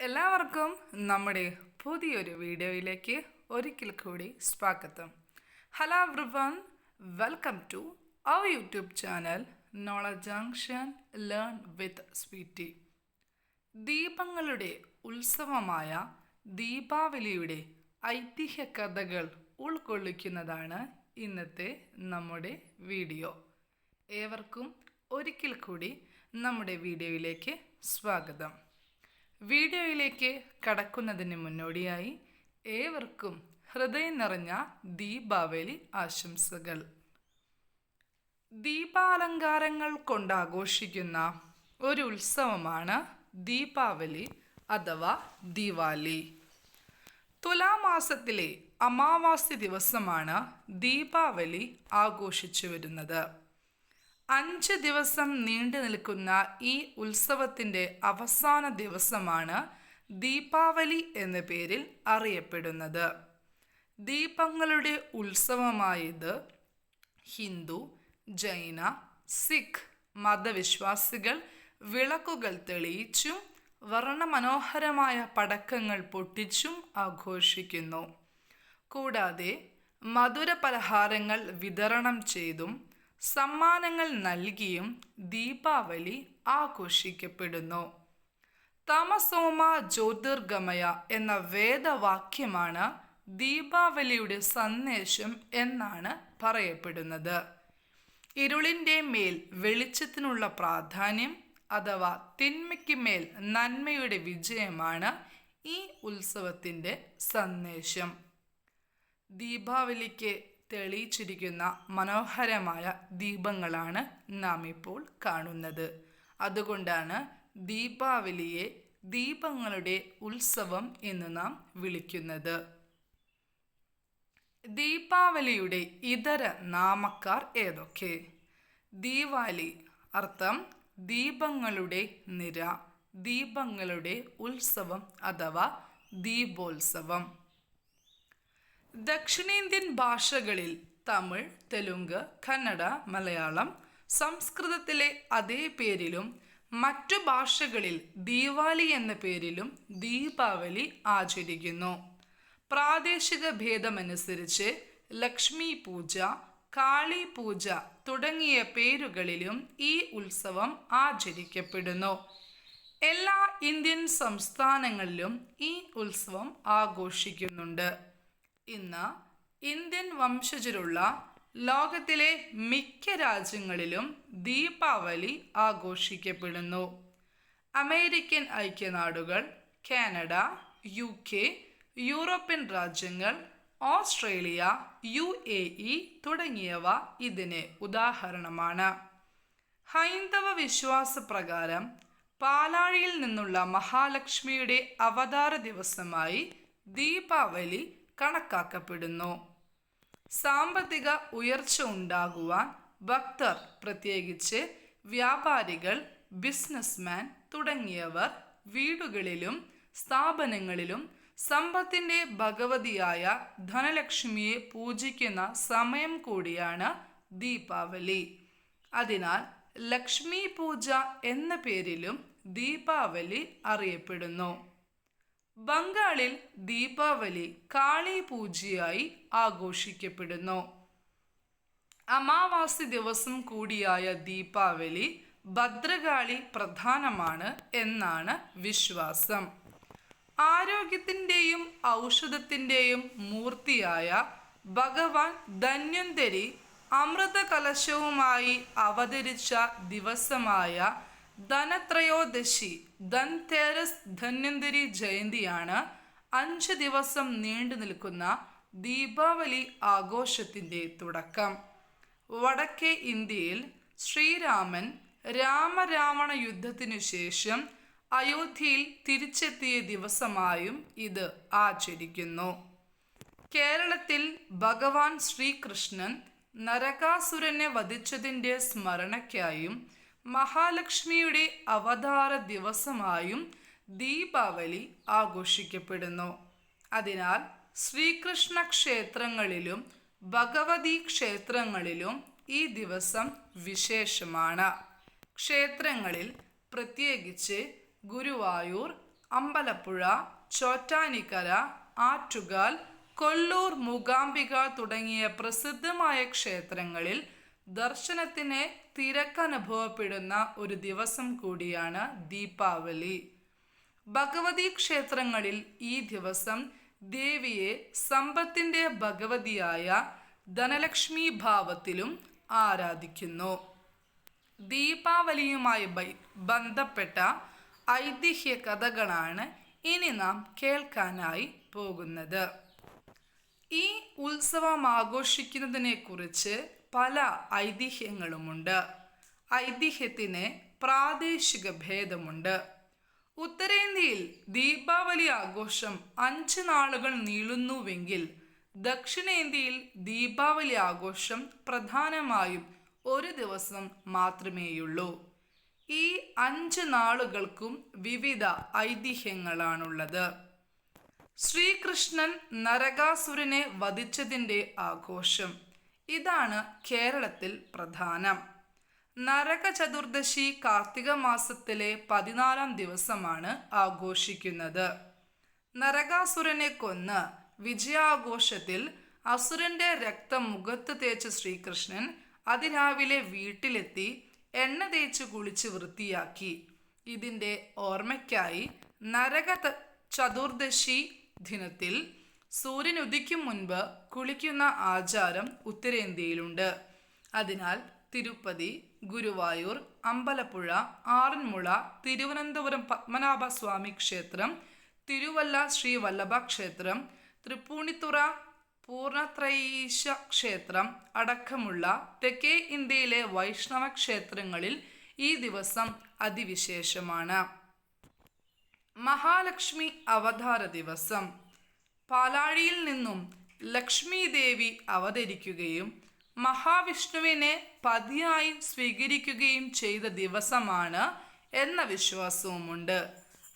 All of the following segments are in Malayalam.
എല്ലാവർക്കും നമ്മുടെ പുതിയൊരു വീഡിയോയിലേക്ക് ഒരിക്കൽ കൂടി സ്വാഗതം. Hello everyone welcome to our YouTube channel knowledge junction learn with Sweety ദീപങ്ങളുടെ ഉത്സവമായ ദീപാവലിയുടെ ഐതിഹ്യ കഥകൾ ഉൾക്കൊള്ളിക്കുന്നതാണ് ഇന്നത്തെ നമ്മുടെ വീഡിയോ. ഏവർക്കും ഒരിക്കൽ കൂടി നമ്മുടെ വീഡിയോയിലേക്ക് സ്വാഗതം. വീഡിയോയിലേക്ക് കടക്കുന്നതിന് മുന്നോടിയായി ഏവർക്കും ഹൃദയം നിറഞ്ഞ ദീപാവലി ആശംസകൾ. ദീപാലങ്കാരങ്ങൾ കൊണ്ടാഘോഷിക്കുന്ന ഒരു ഉത്സവമാണ് ദീപാവലി അഥവാ ദിവാലി. തുലാമാസത്തിലെ അമാവാസി ദിവസമാണ് ദീപാവലി ആഘോഷിച്ചു വരുന്നത്. അഞ്ച് ദിവസം നീണ്ടു നിൽക്കുന്ന ഈ ഉത്സവത്തിന്റെ അവസാന ദിവസമാണ് ദീപാവലി എന്ന പേരിൽ അറിയപ്പെടുന്നത്. ദീപങ്ങളുടെ ഉത്സവമായത് ഹിന്ദു ജൈന സിഖ് മതവിശ്വാസികൾ വിളക്കുകൾ തെളിയിച്ചും വർണമനോഹരമായ പടക്കങ്ങൾ പൊട്ടിച്ചും ആഘോഷിക്കുന്നു. കൂടാതെ മധുര പലഹാരങ്ങൾ വിതരണം ചെയ്തും സമ്മാനങ്ങൾ നൽകിയും ദീപാവലി ആഘോഷിക്കപ്പെടുന്നു. തമസോമ ജ്യോതിർഗമയ എന്ന വേദവാക്യമാണ് ദീപാവലിയുടെ സന്ദേശം എന്നാണ് പറയപ്പെടുന്നത്. ഇരുളിന്റെ മേൽ വെളിച്ചത്തിനുള്ള പ്രാധാന്യം അഥവാ തിന്മയ്ക്ക് മേൽ നന്മയുടെ വിജയമാണ് ഈ ഉത്സവത്തിന്റെ സന്ദേശം. ദീപാവലിക്ക് തെളിയിച്ചിരിക്കുന്ന മനോഹരമായ ദീപങ്ങളാണ് നാം ഇപ്പോൾ കാണുന്നത്. അതുകൊണ്ടാണ് ദീപാവലിയെ ദീപങ്ങളുടെ ഉത്സവം എന്ന് നാം വിളിക്കുന്നത്. ദീപാവലിയുടെ ഇതര നാമക്കാർ ഏതൊക്കെ? ദീവാലി അർത്ഥം ദീപങ്ങളുടെ നിര ദീപങ്ങളുടെ ഉത്സവം അഥവാ ദീപോത്സവം. ദക്ഷിണേന്ത്യൻ ഭാഷകളിൽ തമിഴ് തെലുങ്ക് കന്നഡ മലയാളം സംസ്കൃതത്തിലെ അതേ പേരിലും മറ്റു ഭാഷകളിൽ ദീപാവലി എന്ന പേരിലും ദീപാവലി ആചരിക്കുന്നു. പ്രാദേശിക ഭേദമനുസരിച്ച് ലക്ഷ്മി പൂജ കാളി പൂജ തുടങ്ങിയ പേരുകളിലും ഈ ഉത്സവം ആചരിക്കപ്പെടുന്നു. എല്ലാ ഇന്ത്യൻ സംസ്ഥാനങ്ങളിലും ഈ ഉത്സവം ആഘോഷിക്കുന്നുണ്ട്. ഇന്ന് ഇന്ത്യൻ വംശജരുള്ള ലോകത്തിലെ മിക്ക രാജ്യങ്ങളിലും ദീപാവലി ആഘോഷിക്കപ്പെടുന്നു. അമേരിക്കൻ ഐക്യനാടുകൾ കാനഡ യു കെ യൂറോപ്യൻ രാജ്യങ്ങൾ ഓസ്ട്രേലിയ യു എ ഇ തുടങ്ങിയവ ഇതിന് ഉദാഹരണമാണ്. ഹൈന്ദവ വിശ്വാസപ്രകാരം പാലാഴിയിൽ നിന്നുള്ള മഹാലക്ഷ്മിയുടെ അവതാര ദിവസമായി ദീപാവലി കണക്കാക്കപ്പെടുന്നു. സാമ്പത്തിക ഉയർച്ച ഉണ്ടാകുവാൻ ഭക്തർ പ്രത്യേകിച്ച് വ്യാപാരികൾ ബിസിനസ്മാൻ തുടങ്ങിയവർ വീടുകളിലും സ്ഥാപനങ്ങളിലും സമ്പത്തിന്റെ ഭഗവതിയായ ധനലക്ഷ്മിയെ പൂജിക്കുന്ന സമയം കൂടിയാണ് ദീപാവലി. അതിനാൽ ലക്ഷ്മി പൂജ എന്ന പേരിലും ദീപാവലി അറിയപ്പെടുന്നു. ബംഗാളിൽ ദീപാവലി കാളി പൂജയായി ആഘോഷിക്കപ്പെടുന്നു. അമാവാസി ദിവസം കൂടിയായ ദീപാവലി ഭദ്രകാളി പ്രധാനമാണ് എന്നാണ് വിശ്വാസം. ആരോഗ്യത്തിന്റെയും ഔഷധത്തിന്റെയും മൂർത്തിയായ ഭഗവാൻ ധന്വന്തരി അമൃത കലശവുമായി അവതരിച്ച ദിവസമായ ധനത്രയോദശി ധൻതേരസ് ധന്വന്തരി ജയന്തിയാണ് അഞ്ച് ദിവസം നീണ്ടു നിൽക്കുന്ന ദീപാവലി ആഘോഷത്തിന്റെ തുടക്കം. വടക്കേ ഇന്ത്യയിൽ ശ്രീരാമൻ രാമരാവണ യുദ്ധത്തിനു ശേഷം അയോധ്യയിൽ തിരിച്ചെത്തിയ ദിവസമായും ഇത് ആചരിക്കുന്നു. കേരളത്തിൽ ഭഗവാൻ ശ്രീകൃഷ്ണൻ നരകാസുരനെ വധിച്ചതിന്റെ സ്മരണയ്ക്കായും മഹാലക്ഷ്മിയുടെ അവതാര ദിവസമായും ദീപാവലി ആഘോഷിക്കപ്പെടുന്നു. അതിനാൽ ശ്രീകൃഷ്ണ ക്ഷേത്രങ്ങളിലും ഭഗവതി ക്ഷേത്രങ്ങളിലും ഈ ദിവസം വിശേഷമാണ്. ക്ഷേത്രങ്ങളിൽ പ്രത്യേകിച്ച് ഗുരുവായൂർ അമ്പലപ്പുഴ ചോറ്റാനിക്കര ആറ്റുകാൽ കൊല്ലൂർ മൂകാംബിക തുടങ്ങിയ പ്രസിദ്ധമായ ക്ഷേത്രങ്ങളിൽ ദർശനത്തിന് തിരക്കനുഭവപ്പെടുന്ന ഒരു ദിവസം കൂടിയാണ് ദീപാവലി. ഭഗവതി ക്ഷേത്രങ്ങളിൽ ഈ ദിവസം ദേവിയെ സമ്പത്തിന്റെ ഭഗവതിയായ ധനലക്ഷ്മി ഭാവത്തിലും ആരാധിക്കുന്നു. ദീപാവലിയുമായി ബന്ധപ്പെട്ട ഐതിഹ്യ കഥകളാണ് ഇനി നാം കേൾക്കാനായി പോകുന്നത്. ഈ ഉത്സവം ആഘോഷിക്കുന്നതിനെ കുറിച്ച് പല ഐതിഹ്യങ്ങളുമുണ്ട്. ഐതിഹ്യത്തിന് പ്രാദേശിക ഭേദമുണ്ട്. ഉത്തരേന്ത്യയിൽ ദീപാവലി ആഘോഷം അഞ്ച് നാളുകൾ നീളുന്നുവെങ്കിൽ ദക്ഷിണേന്ത്യയിൽ ദീപാവലി ആഘോഷം പ്രധാനമായും ഒരു ദിവസം മാത്രമേയുള്ളൂ. ഈ അഞ്ച് നാളുകൾക്കും വിവിധ ഐതിഹ്യങ്ങളാണുള്ളത്. ശ്രീകൃഷ്ണൻ നരകാസുരനെ വധിച്ചതിന്റെ ആഘോഷം. ഇതാണ് കേരളത്തിൽ പ്രധാനം. നരക ചതുർദശി കാർത്തിക മാസത്തിലെ പതിനാലാം ദിവസമാണ് ആഘോഷിക്കുന്നത്. നരകാസുരനെ കൊന്ന് വിജയാഘോഷത്തിൽ അസുരന്റെ രക്തം മുഖത്ത് തേച്ച ശ്രീകൃഷ്ണൻ അതിരാവിലെ വീട്ടിലെത്തി എണ്ണ തേച്ച് കുളിച്ച് വൃത്തിയാക്കി. ഇതിന്റെ ഓർമ്മയ്ക്കായി നരക ചതുർദശി ദിനത്തിൽ സൂര്യൻ ഉദിക്കും മുൻപ് കുളിക്കുന്ന ആചാരം ഉത്തരേന്ത്യയിലുണ്ട്. അതിനാൽ തിരുപ്പതി ഗുരുവായൂർ അമ്പലപ്പുഴ ആറന്മുള തിരുവനന്തപുരം പത്മനാഭ സ്വാമി ക്ഷേത്രം തിരുവല്ല ശ്രീ വല്ലഭ ക്ഷേത്രം തൃപ്പൂണിത്തുറ പൂർണത്രയീശ ക്ഷേത്രം അടക്കമുള്ള തെക്കേ ഇന്ത്യയിലെ വൈഷ്ണവ ക്ഷേത്രങ്ങളിൽ ഈ ദിവസം അതിവിശേഷമാണ്. മഹാലക്ഷ്മി അവതാര ദിവസം. പാലാഴിയിൽ നിന്നും ലക്ഷ്മി ദേവി അവതരിക്കുകയും മഹാവിഷ്ണുവിനെ പതിയായി സ്വീകരിക്കുകയും ചെയ്ത ദിവസമാണ് എന്ന വിശ്വാസവുമുണ്ട്.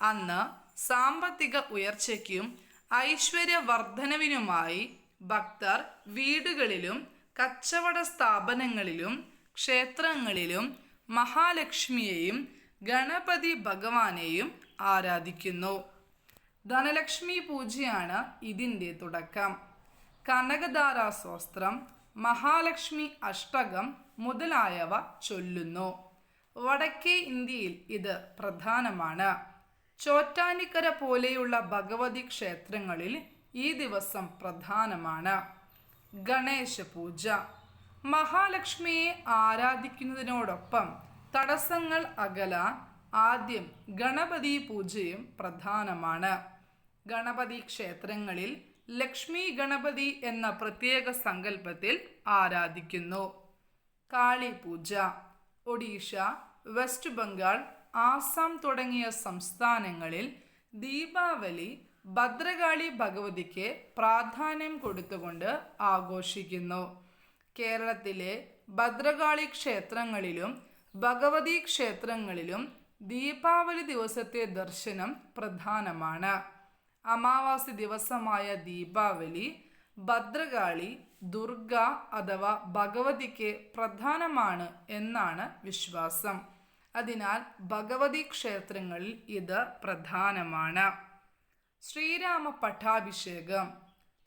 അന്ന് സാമ്പത്തിക ഉയർച്ചയ്ക്കും ഐശ്വര്യവർദ്ധനവിനുമായി ഭക്തർ വീടുകളിലും കച്ചവട സ്ഥാപനങ്ങളിലും ക്ഷേത്രങ്ങളിലും മഹാലക്ഷ്മിയെയും ഗണപതി ഭഗവാനെയും ആരാധിക്കുന്നു. ധനലക്ഷ്മി പൂജയാണ് ഇതിന്റെ തുടക്കം. കനകധാര സ്വസ്ത്രം മഹാലക്ഷ്മി അഷ്ടകം മുതലായവ ചൊല്ലുന്നു. വടക്കേ ഇന്ത്യയിൽ ഇത് പ്രധാനമാണ്. ചോറ്റാനിക്കര പോലെയുള്ള ഭഗവതി ക്ഷേത്രങ്ങളിൽ ഈ ദിവസം പ്രധാനമാണ്. ഗണേശ പൂജ. മഹാലക്ഷ്മിയെ ആരാധിക്കുന്നതിനോടൊപ്പം തടസ്സങ്ങൾ അകലാൻ ആദ്യം ഗണപതി പൂജയും പ്രധാനമാണ്. ഗണപതി ക്ഷേത്രങ്ങളിൽ ലക്ഷ്മി ഗണപതി എന്ന പ്രത്യേക സങ്കല്പത്തിൽ ആരാധിക്കുന്നു. കാളി പൂജ ഒഡീഷ വെസ്റ്റ് ബംഗാൾ ആസാം തുടങ്ങിയ സംസ്ഥാനങ്ങളിൽ ദീപാവലി ഭദ്രകാളി ഭഗവതിക്ക് പ്രാധാന്യം കൊടുത്തുകൊണ്ട് ആഘോഷിക്കുന്നു. കേരളത്തിലെ ഭദ്രകാളി ക്ഷേത്രങ്ങളിലും ഭഗവതി ക്ഷേത്രങ്ങളിലും ദീപാവലി ദിവസത്തെ ദർശനം പ്രധാനമാണ്. അമാവാസി ദിവസമായ ദീപാവലി ഭദ്രകാളി ദുർഗ അഥവാ ഭഗവതിക്ക് പ്രധാനമാണ് എന്നാണ് വിശ്വാസം. അതിനാൽ ഭഗവതി ക്ഷേത്രങ്ങളിൽ ഇത് പ്രധാനമാണ്. ശ്രീരാമ പട്ടാഭിഷേകം.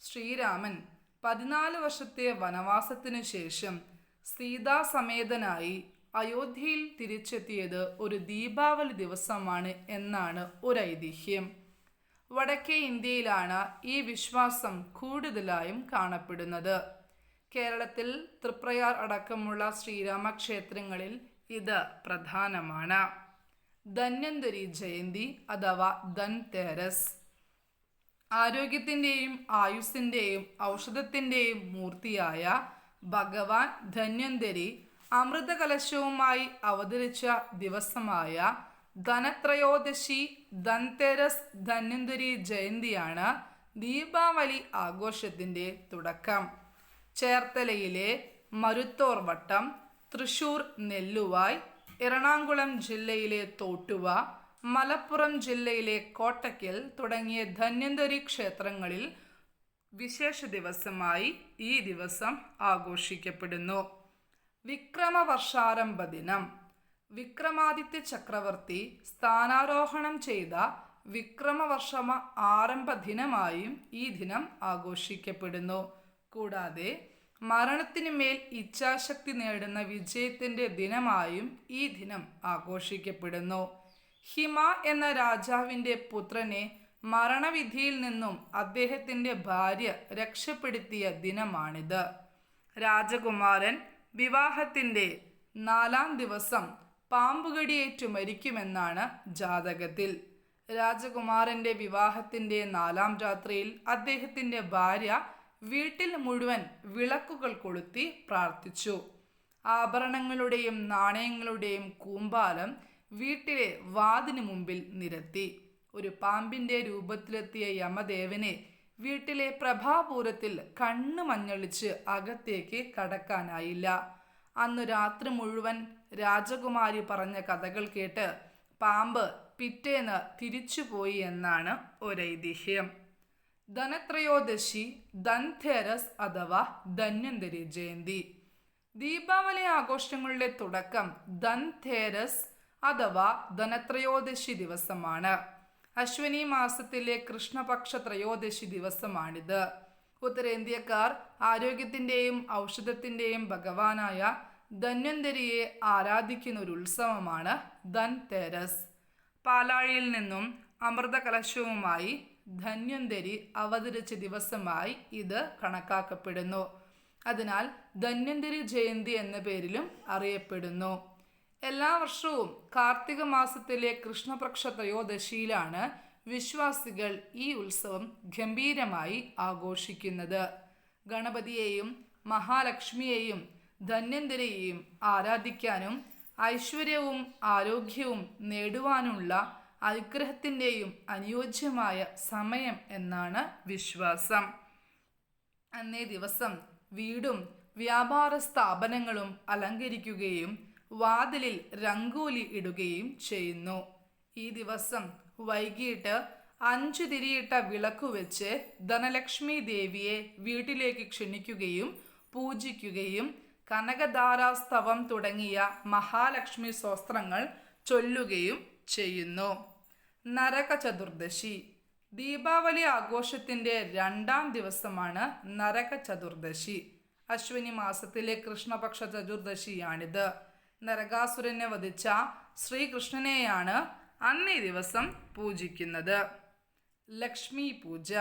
ശ്രീരാമൻ പതിനാല് വർഷത്തെ വനവാസത്തിനു ശേഷം സീതാസമേതനായി അയോധ്യയിൽ തിരിച്ചെത്തിയത് ഒരു ദീപാവലി ദിവസമാണ് എന്നാണ് ഒരു ഐതിഹ്യം വടക്കേ ഇന്ത്യയിലാണ് ഈ വിശ്വാസം കൂടുതലായും കാണപ്പെടുന്നത്. കേരളത്തിൽ തൃപ്രയാർ അടക്കമുള്ള ശ്രീരാമ ക്ഷേത്രങ്ങളിൽ ഇത് പ്രധാനമാണ്. ധന്വന്തരി ജയന്തി അഥവാ ധൻതേരസ് ആരോഗ്യത്തിന്റെയും ആയുസ്സിന്റെയും ഔഷധത്തിന്റെയും മൂർത്തിയായ ഭഗവാൻ ധന്വന്തരി അമൃതകലശവുമായി അവതരിച്ച ദിവസമായ ധനത്രയോദശി ധൻതെരസ് ധന്വന്തരി ജയന്തിയാണ് ദീപാവലി ആഘോഷത്തിന്റെ തുടക്കം. ചേർത്തലയിലെ മരുത്തോർ വട്ടം തൃശൂർ നെല്ലുവായ് എറണാകുളം ജില്ലയിലെ തോട്ടുവ മലപ്പുറം ജില്ലയിലെ കോട്ടക്കൽ തുടങ്ങിയ ധന്വന്തരി ക്ഷേത്രങ്ങളിൽ വിശേഷ ദിവസമായി ഈ ദിവസം ആഘോഷിക്കപ്പെടുന്നു. വിക്രമവർഷാരംഭ ദിനം വിക്രമാദിത്യ ചക്രവർത്തി സ്ഥാനാരോഹണം ചെയ്ത വിക്രമവർഷമ ആരംഭ ദിനമായും ഈ ദിനം ആഘോഷിക്കപ്പെടുന്നു. കൂടാതെ മരണത്തിന് മേൽ ഇച്ഛാശക്തി നേടുന്ന വിജയത്തിന്റെ ദിനമായും ഈ ദിനം ആഘോഷിക്കപ്പെടുന്നു. ഹിമ എന്ന രാജാവിന്റെ പുത്രനെ മരണവിധിയിൽ നിന്നും അദ്ദേഹത്തിന്റെ ഭാര്യ രക്ഷപ്പെടുത്തിയ ദിനമാണിത്. രാജകുമാരൻ വിവാഹത്തിന്റെ നാലാം ദിവസം പാമ്പുകടിയേറ്റു മരിക്കുമെന്നാണ് ജാതകത്തിൽ. രാജകുമാരന്റെ വിവാഹത്തിന്റെ നാലാം രാത്രിയിൽ അദ്ദേഹത്തിന്റെ ഭാര്യ വീട്ടിൽ മുഴുവൻ വിളക്കുകൾ കൊളുത്തി പ്രാർത്ഥിച്ചു. ആഭരണങ്ങളുടെയും നാണയങ്ങളുടെയും കൂമ്പാലം വീട്ടിലെ വാതിന് മുമ്പിൽ നിരത്തി. ഒരു പാമ്പിന്റെ രൂപത്തിലെത്തിയ യമദേവനെ വീട്ടിലെ പ്രഭാപൂരത്തിൽ കണ്ണ് മഞ്ഞളിച്ച് അകത്തേക്ക് കടക്കാനായില്ല. അന്നു രാത്രി മുഴുവൻ രാജകുമാരി പറഞ്ഞ കഥകൾ കേട്ട് പാമ്പ് പിറ്റേന്ന് തിരിച്ചുപോയി എന്നാണ് ഒരൈതിഹ്യം. ധനത്രയോദശി ധൻതേരസ് അഥവാ ധന്വന്തരി ജയന്തി. ദീപാവലി ആഘോഷങ്ങളുടെ തുടക്കം ധൻതേരസ് അഥവാ ധനത്രയോദശി ദിവസമാണ്. അശ്വനി മാസത്തിലെ കൃഷ്ണപക്ഷ ത്രയോദശി ദിവസമാണിത്. ഉത്തരേന്ത്യക്കാർ ആരോഗ്യത്തിന്റെയും ഔഷധത്തിന്റെയും ഭഗവാനായ ധന്വന്തരിയെ ആരാധിക്കുന്ന ഒരു ഉത്സവമാണ് ധൻ തേരസ്. പാലാഴിയിൽ നിന്നും അമൃത കലശവുമായി ധന്വന്തരി അവതരിച്ച ദിവസമായി ഇത് കണക്കാക്കപ്പെടുന്നു. അതിനാൽ ധന്വന്തരി ജയന്തി എന്ന പേരിലും അറിയപ്പെടുന്നു. എല്ലാ വർഷവും കാർത്തിക മാസത്തിലെ കൃഷ്ണപക്ഷ ത്രയോദശിയിലാണ് വിശ്വാസികൾ ഈ ഉത്സവം ഗംഭീരമായി ആഘോഷിക്കുന്നത്. ഗണപതിയെയും മഹാലക്ഷ്മിയെയും ധന്യന്തരയെയും ആരാധിക്കാനും ഐശ്വര്യവും ആരോഗ്യവും നേടുവാനുള്ള അനുഗ്രഹത്തിന്റെയും അനുയോജ്യമായ സമയം എന്നാണ് വിശ്വാസം. അന്നേ ദിവസം വീടും വ്യാപാര സ്ഥാപനങ്ങളും അലങ്കരിക്കുകയും വാതിലിൽ രംഗോലി ഇടുകയും ചെയ്യുന്നു. ഈ ദിവസം വൈകിട്ട് അഞ്ചു തിരിയിട്ട വിളക്കു വെച്ച് ധനലക്ഷ്മി ദേവിയെ വീട്ടിലേക്ക് ക്ഷണിക്കുകയും പൂജിക്കുകയും കനകധാരാസ്തവം തുടങ്ങിയ മഹാലക്ഷ്മി സ്വസ്ത്രങ്ങൾ ചൊല്ലുകയും ചെയ്യുന്നു. നരക ചതുർദശി. ദീപാവലി ആഘോഷത്തിന്റെ രണ്ടാം ദിവസമാണ് നരക ചതുർദശി. അശ്വിനി മാസത്തിലെ കൃഷ്ണപക്ഷ ചതുർദശിയാണിത്. നരകാസുരനെ വധിച്ച ശ്രീകൃഷ്ണനെയാണ് അന്നേ ദിവസം പൂജിക്കുന്നത്. ലക്ഷ്മി പൂജ.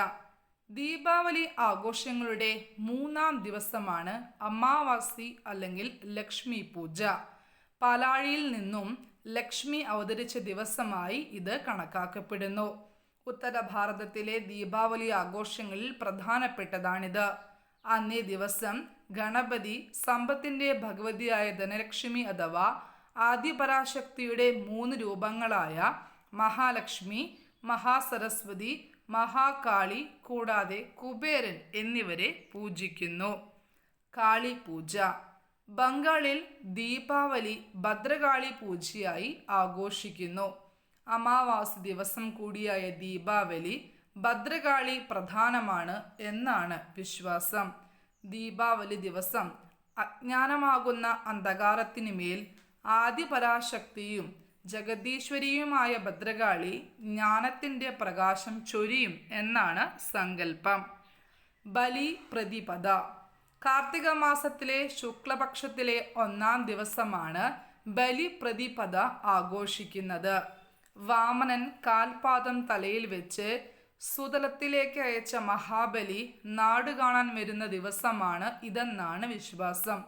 ദീപാവലി ആഘോഷങ്ങളുടെ മൂന്നാം ദിവസമാണ് അമാവാസി അല്ലെങ്കിൽ ലക്ഷ്മി പൂജ. പാലാഴിയിൽ നിന്നും ലക്ഷ്മി അവതരിച്ച ദിവസമായി ഇത് കണക്കാക്കപ്പെടുന്നു. ഉത്തര ഭാരതത്തിലെ ദീപാവലി ആഘോഷങ്ങളിൽ പ്രധാനപ്പെട്ടതാണിത്. അന്നേ ദിവസം ഗണപതി സമ്പത്തിന്റെ ഭഗവതിയായ ധനലക്ഷ്മി അഥവാ ആദ്യപരാശക്തിയുടെ മൂന്ന് രൂപങ്ങളായ മഹാലക്ഷ്മി മഹാസരസ്വതി മഹാകാളി കൂടാതെ കുബേരൻ എന്നിവരെ പൂജിക്കുന്നു. കാളി പൂജ ബംഗാളിൽ ദീപാവലി ഭദ്രകാളി പൂജയായി ആഘോഷിക്കുന്നു. അമാവാസി ദിവസം കൂടിയായ ദീപാവലി ഭദ്രകാളി പ്രധാനമാണ് എന്നാണ് വിശ്വാസം. ദീപാവലി ദിവസം അജ്ഞാനമാകുന്ന അന്ധകാരത്തിന് മേൽ ആദിപരാശക്തിയും ജഗദീശ്വരിയുമായ ഭദ്രകാളി ജ്ഞാനത്തിന്റെ പ്രകാശം ചൊരിയും എന്നാണ് സങ്കല്പം. ബലി പ്രതിപദ. കാർത്തിക മാസത്തിലെ ശുക്ലപക്ഷത്തിലെ ഒന്നാം ദിവസമാണ് ബലി പ്രതിപദ ആഘോഷിക്കുന്നത്. വാമനൻ കാൽപാദം തലയിൽ വെച്ച് സുതലത്തിലേക്ക് അയച്ച മഹാബലി നാട് കാണാൻ വരുന്ന ദിവസമാണ് ഇതെന്നാണ് വിശ്വാസം.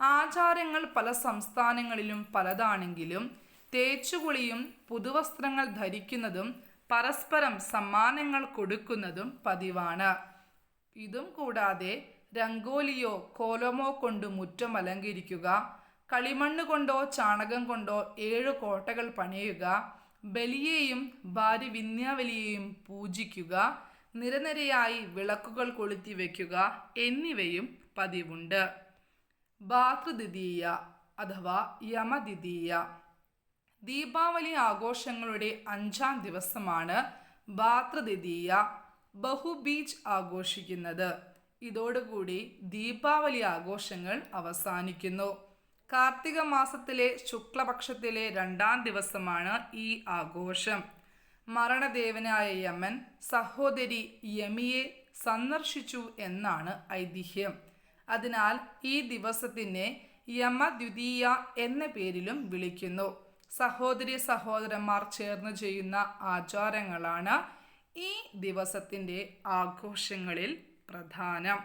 ആചാരങ്ങൾ പല സംസ്ഥാനങ്ങളിലും പലതാണെങ്കിലും തേച്ചുകുളിയും പുതുവസ്ത്രങ്ങൾ ധരിക്കുന്നതും പരസ്പരം സമ്മാനങ്ങൾ കൊടുക്കുന്നതും പതിവാണ്. ഇതും കൂടാതെ രംഗോലിയോ കോലമോ കൊണ്ട് മുറ്റം അലങ്കരിക്കുക കളിമണ്ണ് കൊണ്ടോ ചാണകം കൊണ്ടോ ഏഴ് കോട്ടകൾ പണിയുക ബലിയെയും ഭാര്യ വിന്യാവലിയെയും പൂജിക്കുക നിരനിരയായി വിളക്കുകൾ കൊളുത്തി വയ്ക്കുക എന്നിവയും പതിവുണ്ട്. ഭാതൃദ്വിതീയ അഥവാ യമദ്വിതീയ. ദീപാവലി ആഘോഷങ്ങളുടെ അഞ്ചാം ദിവസമാണ് ഭാതൃദ്വിതീയ. ബഹുബീജ് ആഘോഷിക്കുന്നത്. ഇതോടുകൂടി ദീപാവലി ആഘോഷങ്ങൾ അവസാനിക്കുന്നു. കാർത്തിക മാസത്തിലെ ശുക്ലപക്ഷത്തിലെ രണ്ടാം ദിവസമാണ് ഈ ആഘോഷം. മരണദേവനായ യമൻ സഹോദരി യമിയെ സന്ദർശിച്ചു എന്നാണ് ഐതിഹ്യം. അതിനാൽ ഈ ദിവസത്തിനെ യമദ്വിതീയ എന്ന പേരിലും വിളിക്കുന്നു. സഹോദരി സഹോദരന്മാർ ചേർന്ന് ചെയ്യുന്ന ആചാരങ്ങളാണ് ഈ ദിവസത്തിന്റെ ആഘോഷങ്ങളിൽ പ്രധാനം.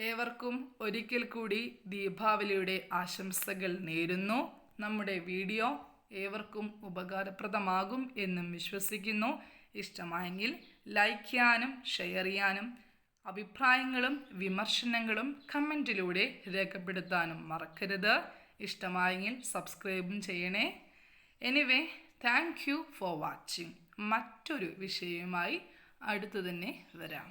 ഏവർക്കും ഒരിക്കൽ കൂടി ദീപാവലിയുടെ ആശംസകൾ നേരുന്നു. നമ്മുടെ വീഡിയോ ഏവർക്കും ഉപകാരപ്രദമാകും എന്നും വിശ്വസിക്കുന്നു. ഇഷ്ടമായെങ്കിൽ ലൈക്ക് ചെയ്യാനും ഷെയർ ചെയ്യാനും അഭിപ്രായങ്ങളും വിമർശനങ്ങളും കമന്റിലൂടെ രേഖപ്പെടുത്താനും മറക്കരുത്. ഇഷ്ടമായെങ്കിൽ സബ്സ്ക്രൈബും ചെയ്യണേ. Anyway thank you for watching മറ്റൊരു വിഷയവുമായി അടുത്തു തന്നെ വരാം.